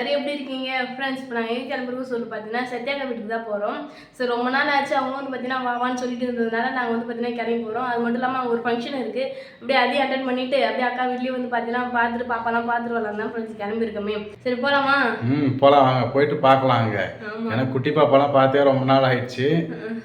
எல்லாரும் எப்படி இருக்கீங்க? ஃப்ரெண்ட்ஸ் இப்போ நாங்கள் எங்கே கிளம்புறோம் சொல்லி பார்த்தீங்கன்னா சத்யாக்கா வீட்டுக்கு தான் போகிறோம் ஸோ ரொம்ப நாள் ஆச்சு. அவங்க வந்து பார்த்தீங்கன்னா வாவான்னு சொல்லிட்டு இருந்ததுனால நாங்கள் வந்து பார்த்தீங்கன்னா கிளம்பி போகிறோம் அது மட்டும் இல்லாமல் அங்கே ஒரு ஃபங்க்ஷன் இருக்குது அப்படியே அதையும் அட்டன் பண்ணிட்டு அப்படியே அக்கா வீட்லேயும் வந்து பார்த்தீங்கன்னா பார்த்துட்டு பாப்பாலாம் பார்த்துட்டு வரலாம் தான் ஃப்ரெண்ட்ஸ் கிளம்பியிருக்கோமே சரி போகலாமா ம் போகலாம் வாங்க போயிட்டு பார்க்கலாம் அங்கே. எனக்கு குட்டி பாப்பாலாம் பார்த்தே ரொம்ப நாள் ஆயிடுச்சு.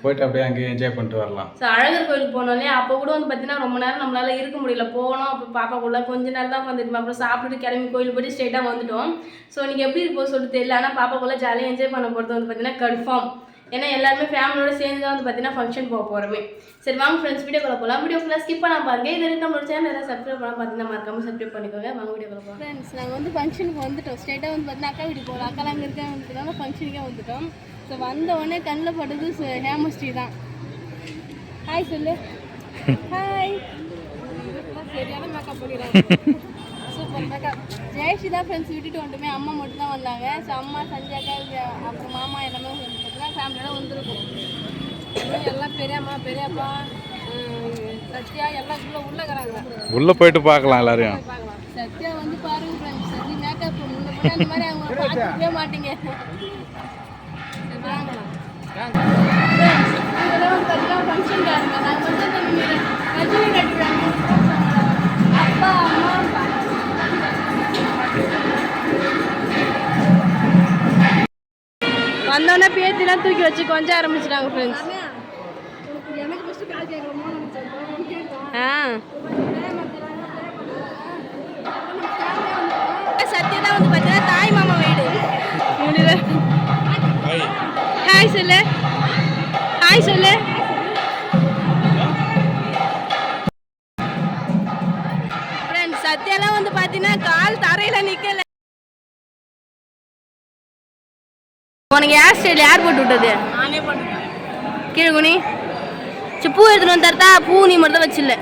போயிட்டு அப்படியே அங்கேயே என்ஜாய் பண்ணிட்டு வரலாம். ஸோ அழகர் கோயிலுக்கு போனோம் இல்லையா அப்போ கூட வந்து பார்த்தீங்கன்னா ரொம்ப நேரம் நம்மளால இருக்க முடியல. போனோம் அப்போ பாப்பாக்குள்ள கொஞ்ச நேரம் தான் வந்துட்டு அப்புறம் சாப்பிட்டுட்டு கிளம்பி கோயில் போயிட்டு ஸ்ட்ரெயிட்டாக வந்துட்டோம். ஸோ நீங்கள் எப்படி இருப்போம் சொல்லிட்டு தெரியல. ஆனால் பாப்பாக்குள்ள ஜாலியாக என்ஜாய் பண்ண போகிறது வந்து பார்த்தீங்கன்னா கன்ஃபார்ம் ஏன்னா எல்லாருமே ஃபேமிலியோட சேர்ந்து தான் வந்து பார்த்தீங்கன்னா ஃபங்க்ஷன் போக போகிறோமே சரி வாங்க ஃப்ரெண்ட்ஸ் வீடியோக்குள்ள போகலாம் வீடியோ ஃபுல்லாக ஸ்கிப் பண்ணாம பாருங்க. இது வரைக்கும் நம்மளோட சேனல் எதாவது சப்ஸ்கிரைப் பண்ணால் பார்த்தீங்கன்னா மறக்காம சப்ஸ்கிரைப் பண்ணிக்கோங்க. வாங்க வீடியோக்குள்ள போகலாம் ஃப்ரெண்ட்ஸ் நாங்கள் வந்து ஃபங்க்ஷனுக்கு வந்துட்டோம். ஸ்ட்ரெயிட்டாக வந்து பார்த்தீங்கன்னா அக்கா வீட்டுக்கு போகலாம். அக்கா அங்கே இருக்காங்க ஃபங்க்ஷனுக்கே வந்துட்டோம். ஸோ வந்த உடனே கண்ணில் பட்டது ஹேமஸ்ரீ தான். ஹாய் சொல்லு. ஹாய் சரியான மேக்கப் பண்ணிடுறாங்க ஜெயஸ்ரீ தான் ஃப்ரெண்ட்ஸ் விட்டுட்டு வந்துட்டுமே அம்மா மட்டும் தான் வந்தாங்க. ஸோ அம்மா சஞ்சாக்கா அப்புறம் மாமா எல்லாமே பார்த்தீங்கன்னா ஃபேமிலியோட வந்துருக்கும். எல்லாம் பெரியம்மா பெரியப்பா சத்யா எல்லாம் உள்ள உள்ளக்கிறாங்க உள்ளே போயிட்டு பார்க்கலாம் எல்லாரையும். பார்க்கலாம். சத்யா வந்து பாருங்க ஃப்ரெண்ட்ஸ் சரி மேக்கப் அந்த மாதிரி அவங்க பார்த்துக்கவே மாட்டீங்க. வந்தோடனே பேத்திலாம் தூக்கி வச்சு கொஞ்சம் ஆரம்பிச்சிட்டாங்க ஃப்ரெண்ட்ஸ் ஆ. சத்யா வந்து பார்த்தீங்கன்னா தாய் மாமா வீடு. ஹாய் சொல்லு. ஹாய் சொல்லு. உனக்கு ஹேர் ஸ்டைல் யார் போட்டு விட்டது? கீழே குனி சரி பூ எடுத்துட்டு வந்து தரத்தா பூ நீ மட்டும் தான் வச்சில்ல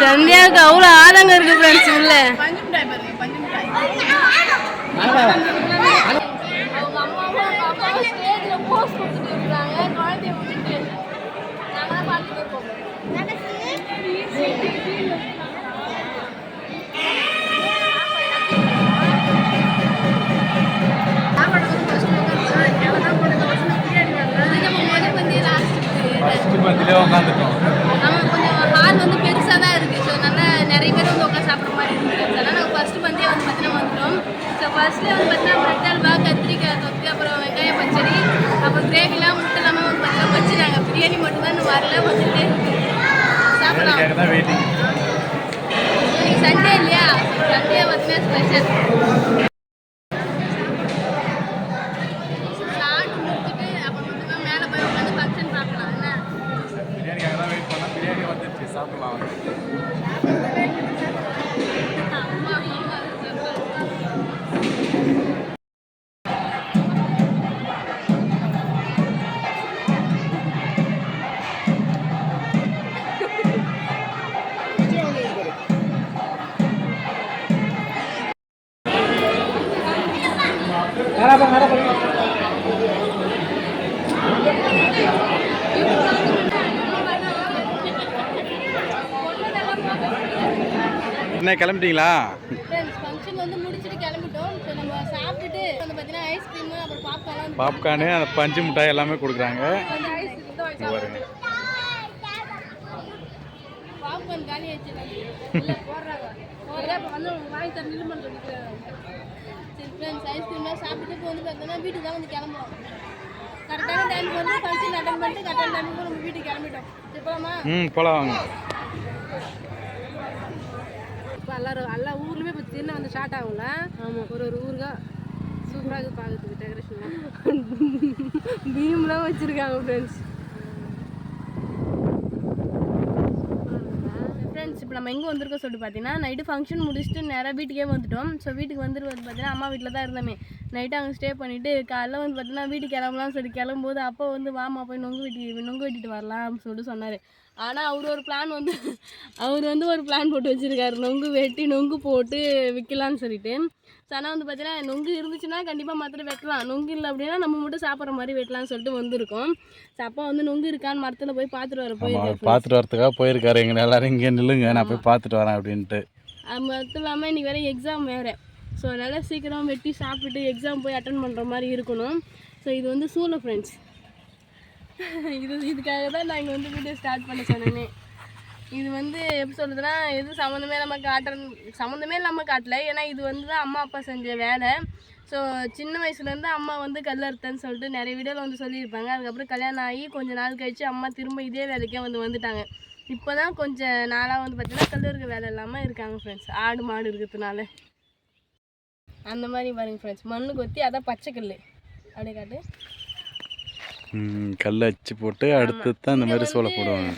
சந்தியாவுக்கு அவ்வளோ ஆதங்கம் இருக்கு ஃப்ரெண்ட்ஸ் உள்ள. ஃபஸ்ட்டு பந்திலே உட்காந்துட்டோம் ஆமாம் கொஞ்சம் ஹால் வந்து பெருசாக தான் இருக்குது ஸோ நல்லா நிறைய பேர் வந்து உட்காந்து சாப்பிட்ற மாதிரி இருக்குது அதனால் நாங்கள் ஃபஸ்ட்டு பந்தியே வந்து பார்த்தீங்கன்னா வந்துட்டோம். ஸோ ஃபஸ்ட்டில் வந்து பார்த்தீங்கன்னா பிரெட் அல்வா கத்திரிக்காய் தொக்கு அப்புறம் வெங்காய பச்சடி அப்புறம் கிரேவிலாம் முட்டை எல்லாமே வந்து பார்த்தீங்கன்னா வச்சுருந்தாங்க பிரியாணி மட்டும் தான் இன்னும் வரல வந்துட்டே சாப்பிடலாம். வெயிட்டிங் சண்டே இல்லையா? சண்டே பார்த்தீங்கன்னா ஸ்பெஷல் அப்புறம் பாப்கார்ன்லாம் பாப்கார்னு அந்த பஞ்சு மிட்டாய் எல்லாமே கொடுக்குறாங்க. பாருங்க. போடுறா இப்போ வந்து பார்த்தீங்கன்னா வீட்டுக்கு தான் வந்து கிளம்புறோம். கரெக்டான டைமுக்கு வந்து ஃபங்க்ஷன் அட்டன் பண்ணிட்டு கரெக்டான டைமுக்கு நம்ம வீட்டுக்கு கிளம்பிட்டோம். போலாமா? ம் போகலாம் வாங்க. எல்லாரும் எல்லா ஊர்லேயுமே இப்போ திருநா வந்து ஸ்டார்ட் ஆகும்ல. ஒரு ஒரு ஊருக்கா சூப்பராக இருக்குது பார்க்கறதுக்கு டெக்கரேஷன்லாம் பீம்லாம் வச்சுருக்காங்க ஃப்ரெண்ட்ஸ் ஃப்ரெண்ட்ஸ் இப்போ நம்ம எங்கே வந்திருக்கோம் சொல்லிட்டு பார்த்தீங்கன்னா நைட்டு ஃபங்க்ஷன் முடிச்சுட்டு நேராக வீட்டுக்கே வந்துட்டோம். ஸோ வீட்டுக்கு வந்துட்டு வந்து பார்த்தீங்கன்னா அம்மா வீட்டில் தான் இருந்தோமே. நைட்டு அங்கே ஸ்டே பண்ணிவிட்டு காலைல வந்து பார்த்தீங்கன்னா வீட்டுக்கு கிளம்பலாம்னு சொல்லி கிளம்பும்போது அப்பா வந்து வாமா போய் நொங்கு வெட்டி நொங்கு வெட்டிட்டு வரலாம் அப்படின்னு சொல்லிட்டு சொன்னார். ஆனால் அவர் ஒரு பிளான் வந்து அவர் வந்து ஒரு பிளான் போட்டு வச்சுருக்காரு. நொங்கு வெட்டி நொங்கு போட்டு விற்கலான்னு சொல்லிட்டு. ஸோ ஆனால் வந்து பார்த்தீங்கன்னா நொங்கு இருந்துச்சுன்னா கண்டிப்பாக மரத்தில் வெட்டலாம். நொங்கு இல்லை அப்படின்னா நம்ம மட்டும் சாப்பிட்ற மாதிரி வெட்டலாம்னு சொல்லிட்டு வந்திருக்கோம். ஸோ அப்பா வந்து நொங்கு இருக்கான்னு மரத்தில் போய் பார்த்துட்டு வர போயிருக்காரு. பார்த்துட்டு வரதுக்காக போயிருக்காரு. எங்க எல்லாரும் இங்கே நில்லுங்க நான் போய் பார்த்துட்டு வரேன் அப்படின்ட்டு. அது மட்டும் இல்லாமல் இன்றைக்கி வேறு எக்ஸாம் வேறு. ஸோ அதனால் சீக்கிரம் வெட்டி சாப்பிட்டுட்டு எக்ஸாம் போய் அட்டன் பண்ணுற மாதிரி இருக்கணும். ஸோ இது வந்து சூளை ஃப்ரெண்ட்ஸ் இது இதுக்காக தான் நான் இங்கே வந்து வீடியோ ஸ்டார்ட் பண்ண சொன்னேனே. இது வந்து எப்படி சொல்கிறதுனா எது சம்மந்தமே நம்ம காட்டுறது சம்மந்தமே இல்லாமல் காட்டல. ஏன்னா இது வந்து தான் அம்மா அப்பா செஞ்ச வேலை. ஸோ சின்ன வயசுலேருந்து அம்மா வந்து கல் அறுத்தேன்னு சொல்லிட்டு நிறைய வீடியோவில் வந்து சொல்லியிருப்பாங்க. அதுக்கப்புறம் கல்யாணம் ஆகி கொஞ்சம் நாள் கழித்து அம்மா திரும்ப இதே வேலைக்கே வந்து வந்துட்டாங்க. இப்போ தான் கொஞ்சம் நாளாக வந்து பார்த்தீங்கன்னா கல் இருக்க வேலை இல்லாமல் இருக்காங்க ஃப்ரெண்ட்ஸ் ஆடு மாடு இருக்கிறதுனால. அந்த மாதிரி பாருங்க ஃப்ரெண்ட்ஸ் மண்ணு கொத்தி அதான் பச்சை கல் அப்படியே காட்டு. கல் அச்சு போட்டு அடுத்து தான் இந்த மாதிரி சோளை போடுவாங்க.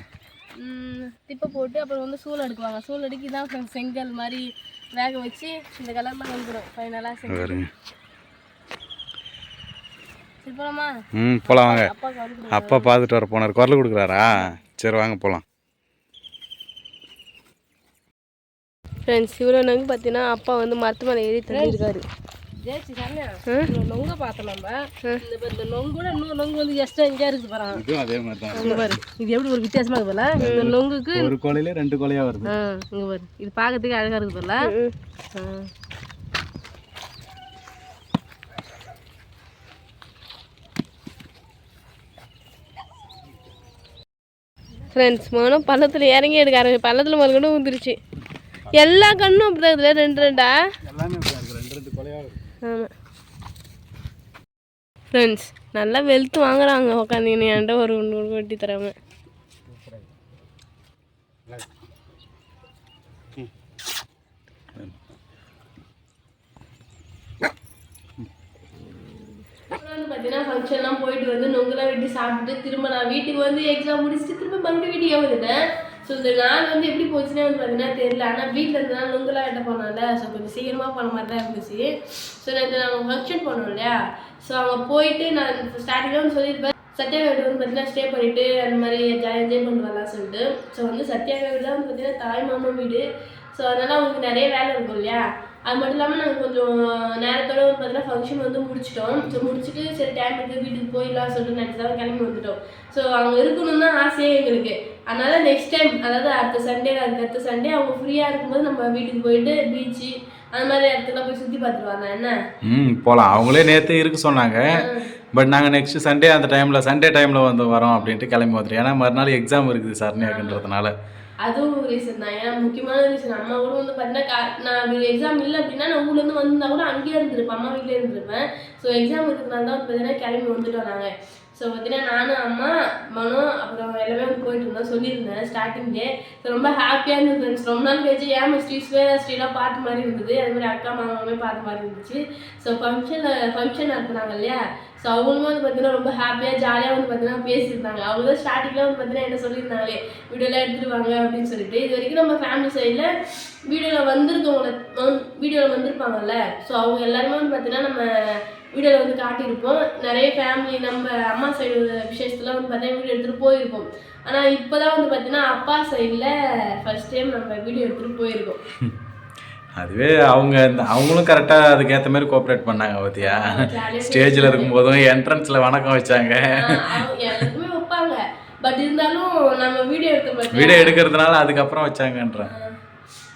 திப்பை போட்டு அப்புறம் வந்து சூள் எடுக்குவாங்க சூள் அடுக்கி தான் செங்கல் மாதிரி வேக வச்சு இந்த கலரில் வந்துடும் ஃபைனலாக செஞ்சு. போலாமா? ம் போகலாம் வாங்க. அப்பா பார்த்துட்டு வர போனார். குரல் கொடுக்குறாரா? சரி வாங்க போகலாம் ஃப்ரெண்ட்ஸ் இவ்வளோ நொங்கு பார்த்தீங்கன்னா அப்பா வந்து மரத்து மேலே ஏறி தள்ளியிருக்காரு ஜெயிச்சு நொங்க பார்த்தோம் நம்ம. இந்த நொங்கோட இன்னொரு நொங்கு வந்து எக்ஸ்ட்ரா எங்கேயா இருக்குது பாருங்க அதே மாதிரி தான். இங்க பாரு. இது எப்படி ஒரு வித்தியாசமா இருக்குதுல்ல இந்த நொங்குக்கு ஒரு கோலையில ரெண்டு கோலையா வருது. ஆ இங்க பாரு. இது பார்க்கறதுக்கு அழகா இருக்குதுல்ல ஆ. ஃப்ரெண்ட்ஸ் மனம் பள்ளத்தில் இறங்கி எடுக்க ஆரம்பி பள்ளத்தில் மறுக்கணும் வந்துருச்சு எல்லா கண்ணும் அப்படி தான் இருக்குதுல்ல ரெண்டு ரெண்டா? எல்லாமே இருக்கு ரெண்டு ரெண்டு கோலையா வருது ஆமாம் ஃப்ரெண்ட்ஸ் நல்லா வெளுத்து வாங்குறாங்க உட்காந்து என்கிட்ட ஒரு ஒன்று வெட்டி தராம. வந்து பார்த்தீங்கன்னா ஃபங்க்ஷன்லாம் போயிட்டு வந்து நொங்குலாம் வெட்டி சாப்பிட்டுட்டு திரும்ப நான் வீட்டுக்கு வந்து எக்ஸாம் முடிச்சுட்டு திரும்ப மறுபடியும் வீட்டுக்கே வந்துட்டேன்? ஸோ இந்த நாள் வந்து எப்படி போச்சுன்னே வந்து பார்த்தீங்கன்னா தெரியல. ஆனால் வீட்டில் இருந்தனால நொங்குலாம் வெட்ட போனால ஸோ கொஞ்சம் சீக்கிரமாக போன மாதிரி தான் இருந்துச்சு ஸோ நேற்று நாங்கள் ஃபங்க்ஷன் போனோம் இல்லையா? ஸோ அங்கே போயிட்டு நான் ஸ்டார்டிங்கில் வந்து சொல்லியிருப்பேன். சத்யாவேடு வந்து பார்த்தீங்கன்னா ஸ்டே பண்ணிவிட்டு அந்த மாதிரி ஜாலியாக என்ஜாய் பண்ணி வரலாம் சொல்லிட்டு. ஸோ வந்து சத்யாவேடு தான் வந்து பார்த்தீங்கன்னா தாய் மாமன் வீடு. ஸோ அதனால் அவங்களுக்கு நிறைய வேலை இருக்கும் இல்லையா? அது மட்டும் இல்லாமல் நாங்கள் கொஞ்சம் நேரத்தோட வந்து பார்த்தீங்கன்னா ஃபங்க்ஷன் வந்து முடிச்சிட்டோம். ஸோ முடிச்சுட்டு சரி டைம் எடுத்து வீட்டுக்கு போயிடலாம் சொல்லிட்டு நினச்சி தான் கிளம்பி வந்துட்டோம். ஸோ அவங்க இருக்கணும்னு தான் ஆசையே எங்களுக்கு. அதனால நெக்ஸ்ட் டைம் அதாவது அடுத்த சண்டே அதுக்கு அடுத்த சண்டே அவங்க ஃப்ரீயாக இருக்கும்போது நம்ம வீட்டுக்கு போயிட்டு பீச்சு அந்த மாதிரி இடத்துக்குலாம் போய் சுற்றி பார்த்துட்டு வரலாம் என்ன? ம் போகலாம் அவங்களே நேற்று இருக்க சொன்னாங்க. பட் நாங்கள் நெக்ஸ்ட் சண்டே அந்த டைமில் சண்டே டைமில் வந்து வரோம் அப்படின்ட்டு கிளம்பி வந்துட்டோம். ஏன்னா மறுநாள் எக்ஸாம் இருக்குது சரணியாக்குன்றதுனால அதுவும் ஒரு ரீசன் தான். ஏன்னா முக்கியமான ரீசன் அம்மா கூட வந்து பார்த்தீங்கன்னா நான் அப்படி எக்ஸாம் இல்லை அப்படின்னா நான் ஊர்லேருந்து வந்திருந்தா கூட அங்கேயே இருந்திருப்பேன். அம்மா வீட்டிலே இருந்திருப்பேன். ஸோ எக்ஸாம் இருக்கிறதுனால தான் பார்த்தீங்கன்னா கிளம்பி வந்துட்டோம் நாங்கள் ஸோ பார்த்தீங்கன்னா நானும் அம்மா மனோ அப்புறம் எல்லாமே வந்து போயிட்டு இருந்தோம். சொல்லியிருந்தேன் ஸ்டார்டிங்கே ஸோ ரொம்ப ஹாப்பியாக இருந்தது ஃப்ரெண்ட்ஸ் ரொம்ப நாள் கழிச்சு ஏன் ஸ்ரீ ஸ்வேதா ஸ்ரீலாம் பார்த்த மாதிரி இருந்தது. அது மாதிரி அக்கா மாமாவுமே பார்த்த மாதிரி இருந்துச்சு. ஸோ ஃபங்க்ஷனில் ஃபங்க்ஷன் நடத்துனாங்க இல்லையா? ஸோ அவங்களும் வந்து பார்த்தீங்கன்னா ரொம்ப ஹாப்பியாக ஜாலியாக வந்து பார்த்தீங்கன்னா பேசியிருந்தாங்க. அவங்க தான் ஸ்டார்டிங்கில் வந்து பார்த்தீங்கன்னா என்ன சொல்லியிருந்தாங்களே வீடியோலாம் எடுத்துட்டு வாங்க அப்படின்னு சொல்லிட்டு. இது வரைக்கும் நம்ம ஃபேமிலி சைடில் வீடியோவில் வந்திருக்கவங்கள வீடியோவில் வந்திருப்பாங்கல்ல. ஸோ அவங்க எல்லாருமே வந்து பார்த்தீங்கன்னா நம்ம வீடியோவில் வந்து காட்டியிருப்போம். நிறைய ஃபேமிலி நம்ம அம்மா சைடு விஷயத்துல வந்து பார்த்தீங்கன்னா வீடியோ எடுத்துகிட்டு போயிருப்போம். ஆனால் இப்போ தான் வந்து பார்த்தீங்கன்னா அப்பா சைடில் ஃபஸ்ட் டைம் நம்ம வீடியோ எடுத்துகிட்டு போயிருக்கோம். அதுவே அவங்க அவங்களும் கரெக்டாக அதுக்கேற்ற மாதிரி கோஆப்ரேட் பண்ணாங்க பார்த்தியா ஸ்டேஜில் இருக்கும்போதும் என்ட்ரன்ஸில் வணக்கம் வச்சாங்க. பட் இருந்தாலும் நம்ம வீடியோ எடுத்து வீடியோ எடுக்கிறதுனால அதுக்கப்புறம் வச்சாங்கன்றேன்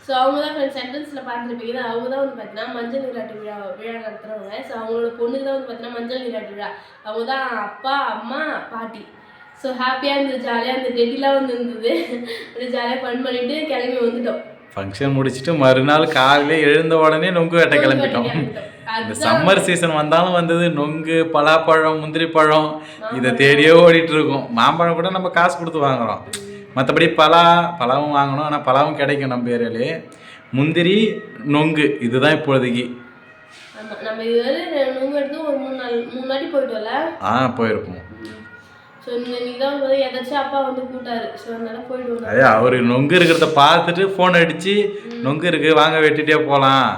ஸோ அவங்க தான் ஃப்ரெண்ட்ஸ் சென்டென்ஸில் பார்த்துருப்பீங்க அவங்க தான் வந்து பார்த்தீங்கன்னா மஞ்சள் நீராட்டு விழா விழா நடத்துகிறவங்க ஸோ அவங்களோட பொண்ணுக்கு தான் வந்து பார்த்தீங்கன்னா மஞ்சள் நீராட்டு விழா. அவங்க தான் அப்பா அம்மா பாட்டி. ஸோ ஹாப்பியாக இருந்தது. ஜாலியாக இருந்தது. டெட்டிலாம் வந்து இருந்தது. ஜாலியாக ஃபன் பண்ணிட்டு கிளம்பி வந்துட்டோம். ஃபங்க்ஷன் முடிச்சுட்டு மறுநாள் காலையில எழுந்த உடனே நொங்கு வெட்ட கிளம்பிட்டோம். இந்த சம்மர் சீசன் வந்தாலும் வந்தது நொங்கு பலாப்பழம் முந்திரி பழம். இதை தேடியே ஓடிட்டு இருக்கோம் மாம்பழம் கூட நம்ம காசு கொடுத்து வாங்குறோம். மற்றபடி பலா பலாவும் வாங்கணும். ஆனால் பலாவும் கிடைக்கும் நம்ம ஏரியாலே. முந்திரி நொங்கு இதுதான் போயிட்டோம்ல? ஆ போயிருப்போம். ஸோ இன்னைக்கு தான் வந்து எதாச்சும் அப்பா வந்து கூட்டாரு ஸோ அதனால போயிட்டு வந்தோம் அதே அவர் நொங்கு இருக்கிறத பார்த்துட்டு ஃபோன் அடிச்சு நொங்கு இருக்கு வாங்க வெட்டிட்டே போகலாம்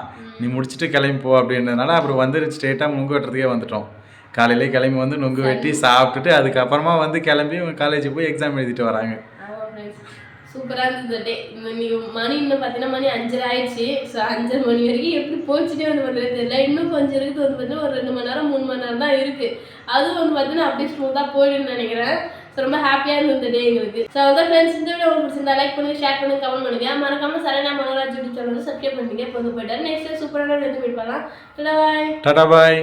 நீ முடிச்சுட்டு கிளம்பி போ அப்படின்றதுனால அப்புறம் வந்து ஸ்ட்ரெயிட்டாக நுங்கு வெட்டுறதுக்கே வந்துட்டோம். காலையிலே கிளம்பி வந்து நுங்கு வெட்டி சாப்பிட்டுட்டு அதுக்கப்புறமா வந்து கிளம்பி காலேஜ் போய் எக்ஸாம் எழுதிட்டு வராங்க. சூப்பராக இருந்தது. டே மணி இன்னும் பார்த்தீங்கன்னா மணி அஞ்சரை ஆயிடுச்சு. ஸோ அஞ்சரை மணி வரைக்கும் எப்படி போச்சுட்டே வந்து பண்ணுறது தெரியல. இன்னும் கொஞ்சம் இருக்குது வந்து பார்த்தீங்கன்னா ஒரு ரெண்டு மணி நேரம் மூணு மணி நேரம் தான் இருக்குது அதுவும் வந்து பார்த்தீங்கன்னா அப்படியே ஸ்மூத்தாக போயிடும்னு நினைக்கிறேன். ஸோ ரொம்ப ஹாப்பியாக இருந்தது டே எங்களுக்கு. ஸோ அதான் ஃப்ரெண்ட்ஸ் இந்த வீடியோ உங்களுக்கு பிடிச்சிருந்தா லைக் பண்ணுங்க ஷேர் பண்ணுங்க கமெண்ட் பண்ணுங்க. மறக்காம சரணா மனோராஜ் யூடியூப் சேனல் சப்ஸ்கிரைப் பண்ணுங்க இப்போ வந்து போயிட்டாரு நெக்ஸ்ட் சூப்பரான வீடியோ மீட் பண்ணலாம். பாய் டாடா பாய்